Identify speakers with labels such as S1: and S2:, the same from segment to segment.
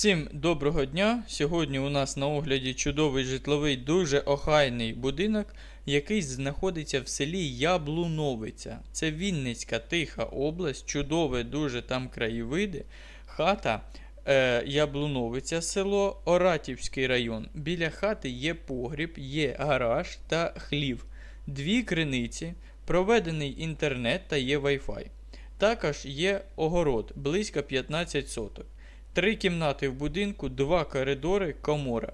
S1: Всім доброго дня! Сьогодні у нас на огляді чудовий житловий, дуже охайний будинок, який знаходиться в селі Яблуновиця. Це Вінницька Тиха область, чудове дуже там краєвиди. Хата е, Яблуновиця, село Оратівський район. Біля хати є погріб, є гараж та хлів, дві криниці, проведений інтернет та є Wi-Fi. Також є огород близько 15 соток. Три кімнати в будинку, два коридори, комора.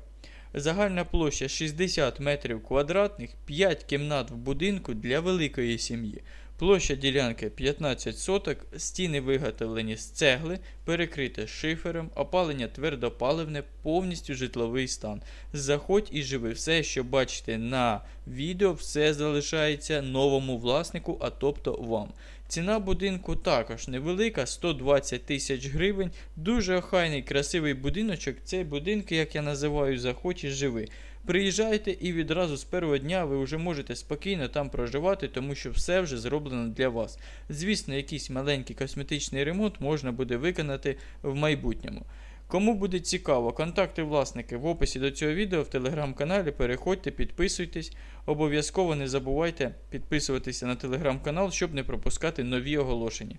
S1: Загальна площа 60 метрів квадратних, 5 кімнат в будинку для великої сім'ї. Площа ділянки 15 соток, стіни виготовлені з цегли, перекрите шифером, опалення твердопаливне, повністю житловий стан. Заходь і живи. Все, що бачите на відео, все залишається новому власнику, а тобто вам. Ціна будинку також невелика, 120 тисяч гривень. Дуже охайний, красивий будиночок. Цей будинки, як я називаю, заходь і живи. Приїжджайте і відразу з першого дня ви вже можете спокійно там проживати, тому що все вже зроблено для вас. Звісно, якийсь маленький косметичний ремонт можна буде виконати в майбутньому. Кому буде цікаво, контакти власники в описі до цього відео в телеграм-каналі. Переходьте, підписуйтесь. Обов'язково не забувайте підписуватися на телеграм-канал, щоб не пропускати нові оголошення.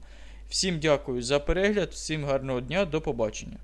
S1: Всім дякую за перегляд, всім гарного дня, до побачення.